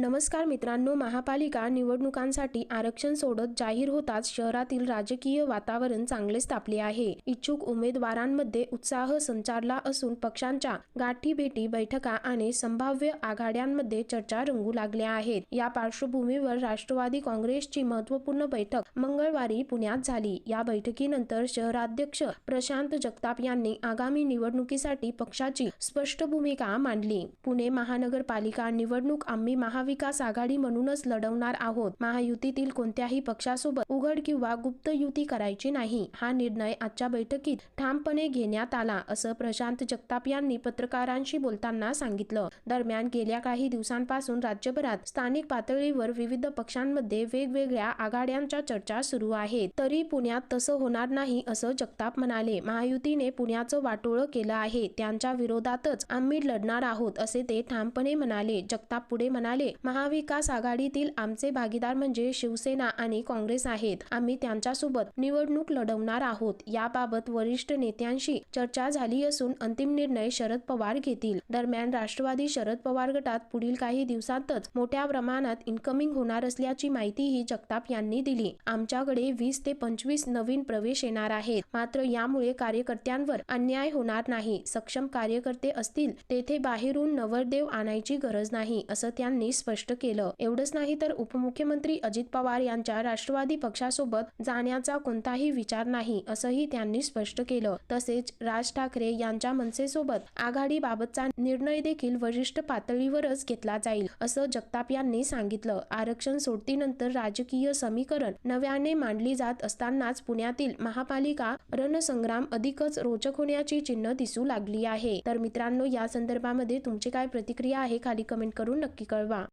नमस्कार मित्रांनो महापालिका निवडणुकांसाठी आरक्षण सोडत जाहीर होताच शहरातील राजकीय वातावरण चांगलेच तापले आहे. इच्छुक उमेदवारांमध्ये उत्साह संचारला असून पक्षांच्या गाठीभेटी बैठका आणि संभाव्य आघाड्यांमध्ये चर्चा रंगू लागल्या आहेत. या पार्श्वभूमीवर राष्ट्रवादी काँग्रेसची महत्त्वपूर्ण बैठक मंगळवारी पुण्यात झाली. या बैठकीनंतर शहराध्यक्ष प्रशांत जगताप यांनी आगामी निवडणुकीसाठी पक्षाची स्पष्ट भूमिका मांडली. पुणे महानगरपालिका निवडणूक आम्ही महाविकास आघाडी म्हणूनच लढवणार आहोत. महायुतीतील कोणत्याही पक्षासोबत उघड किंवा गुप्त युती करायची नाही. हा निर्णय आजच्या बैठकीत ठामपणे घेण्यात आला असं प्रशांत जगताप यांनी पत्रकारांशी बोलताना सांगितलं. दरम्यान गेल्या काही दिवसांपासून राज्यभरात स्थानिक पातळीवर विविध पक्षांमध्ये वेगवेगळ्या आघाड्यांच्या चर्चा सुरू आहेत. तरी पुण्यात तसं होणार नाही असं जगताप म्हणाले. महायुतीने पुण्याचं वाटोळं केलं आहे. त्यांच्या विरोधातच आम्ही लढणार आहोत असे ते ठामपणे म्हणाले. जगताप पुढे म्हणाले महाविकास आघाडीतील आमचे भागीदार म्हणजे शिवसेना आणि काँग्रेस आहेत. आम्ही त्यांच्यासोबत निवडणूक लढवणार आहोत. याबाबत वरिष्ठ नेत्यांशी चर्चा झाली असून अंतिम निर्णय शरद पवार घेतील. दरम्यान राष्ट्रवादी शरद पवार गटात पुढील काही दिवसातच मोठ्या प्रमाणात इन्कमिंग होणार असल्याची माहितीही जगताप यांनी दिली. आमच्याकडे वीस ते पंचवीस नवीन प्रवेश येणार आहेत. मात्र यामुळे कार्यकर्त्यांवर अन्याय होणार नाही. सक्षम कार्यकर्ते असतील तेथे बाहेरून नवरदेव आणायची गरज नाही असं त्यांनी स्पष्ट केलं. एवढंच नाही तर उपमुख्यमंत्री अजित पवार यांच्या राष्ट्रवादी पक्षासोबत जाण्याचा कोणताही विचार नाही असंही त्यांनी स्पष्ट केलं. तसेच राज ठाकरे यांच्या मनसेसोबत आघाडीबाबतचा निर्णय देखील वरिष्ठ पातळीवरच घेतला जाईल असं जगताप यांनी सांगितलं. आरक्षण सोडतीनंतर राजकीय समीकरण नव्याने मांडली जात असतानाच पुण्यातील महापालिका रणसंग्राम अधिकच रोचक होण्याची चिन्ह दिसू लागली आहे. तर मित्रांनो या संदर्भामध्ये तुमची काय प्रतिक्रिया आहे खाली कमेंट करून नक्की कळवा.